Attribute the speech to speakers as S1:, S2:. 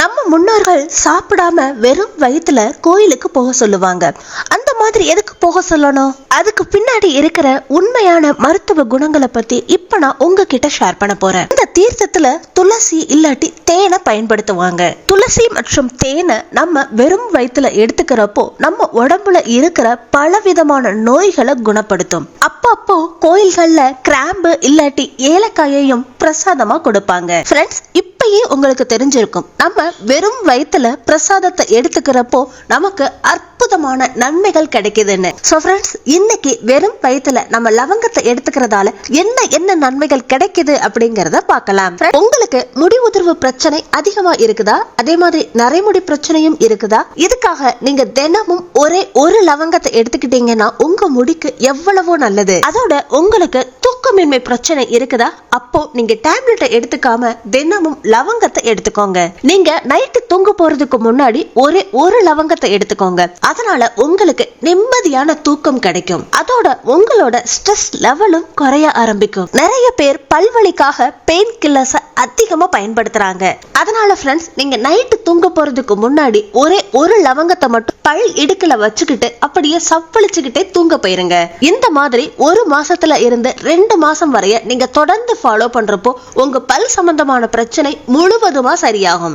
S1: நம்ம முன்னோர்கள் சாப்பிடாம வெறும் வயித்துல கோயிலுக்கு போக சொல்லுவாங்க. அந்த மாதிரி எதுக்கு போக சொல்லணும்? அதுக்கு பின்னாடி இருக்கிற உண்மையான மருத்துவ குணங்களை பத்தி இப்ப நான் உங்ககிட்ட ஷேர் பண்ண போறேன். இந்த தீர்த்தத்துல துளசி இல்லாட்டி தேனை பயன்படுத்துவாங்க. துளசி மற்றும் தேனை நம்ம வெறும் வயிற்றுல எடுத்துக்கிறப்போ நம்ம உடம்புல இருக்கிற பலவிதமான நோய்களை குணப்படுத்தும். அப்பப்போ கோயில்கள்ல கிராம்பு இல்லாட்டி ஏலக்காயையும் பிரசாதமா கொடுப்பாங்க. ஃப்ரெண்ட்ஸ் இப்பயே உங்களுக்கு தெரிஞ்சிருக்கும். நம்ம வெறும் வயிற்றுல பிரசாதத்தை எடுத்துக்கிறப்போ நமக்கு அற்புதமான நன்மைகள் கிடைக்குதுன்னு. ஸோ ஃப்ரெண்ட்ஸ் இன்னைக்கு வெறும் வயிற்றுல நம்ம லவங்கத்தை எடுத்துக்கிறதால என்ன என்ன நன்மைகள் கிடைக்குது அப்படிங்கிறத பார்க்கலாம். உங்களுக்கு முடி உதிர்வு பிரச்சனை அதிகமா இருக்குதா? அதே மாதிரி நரைமுடி பிரச்சனையும் இருக்குதா? இதுக்காக நீங்க தினமும் ஒரே ஒரு லவங்கத்தை எடுத்துக்கிட்டீங்கன்னா உங்க முடிக்கு எவ்வளவோ நல்லது. அதோட உங்களுக்கு தூக்கமின்மை பிரச்சனை இருக்குதா? அப்போ நீங்க டேப்லெட்டை எடுத்துக்காம தினமும் லவங்கத்தை எடுத்துக்கோங்க. நீங்க நைட்டு தூங்க போறதுக்கு முன்னாடி ஒரே ஒரு லவங்கத்தை எடுத்துக்கோங்க. அதனால உங்களுக்கு நிம்மதியான தூக்கம் கிடைக்கும். அதோட உங்களோட ஸ்ட்ரெஸ் லெவலும் குறைய ஆரம்பிக்கும். நிறைய பேர் பல்வழிக்காக பெயின் கில்லர்ஸ் அதிகமா பயன்படுத்துறாங்க. அதனால ஃப்ரெண்ட்ஸ் நீங்க நைட்டு தூங்க போறதுக்கு முன்னாடி ஒரே ஒரு லவங்கத்தை மட்டும் பல் இடுக்குல வச்சுக்கிட்டு அப்படியே சப்பளிச்சுக்கிட்டே தூங்க போயிருங்க. இந்த மாதிரி ஒரு மாசத்துல இருந்து ரெண்டு மாசம் வரைய நீங்க தொடர்ந்து ஃபாலோ பண்றப்போ உங்க பல் சம்பந்தமான பிரச்சனை முழுவதுமா சரியாகும்.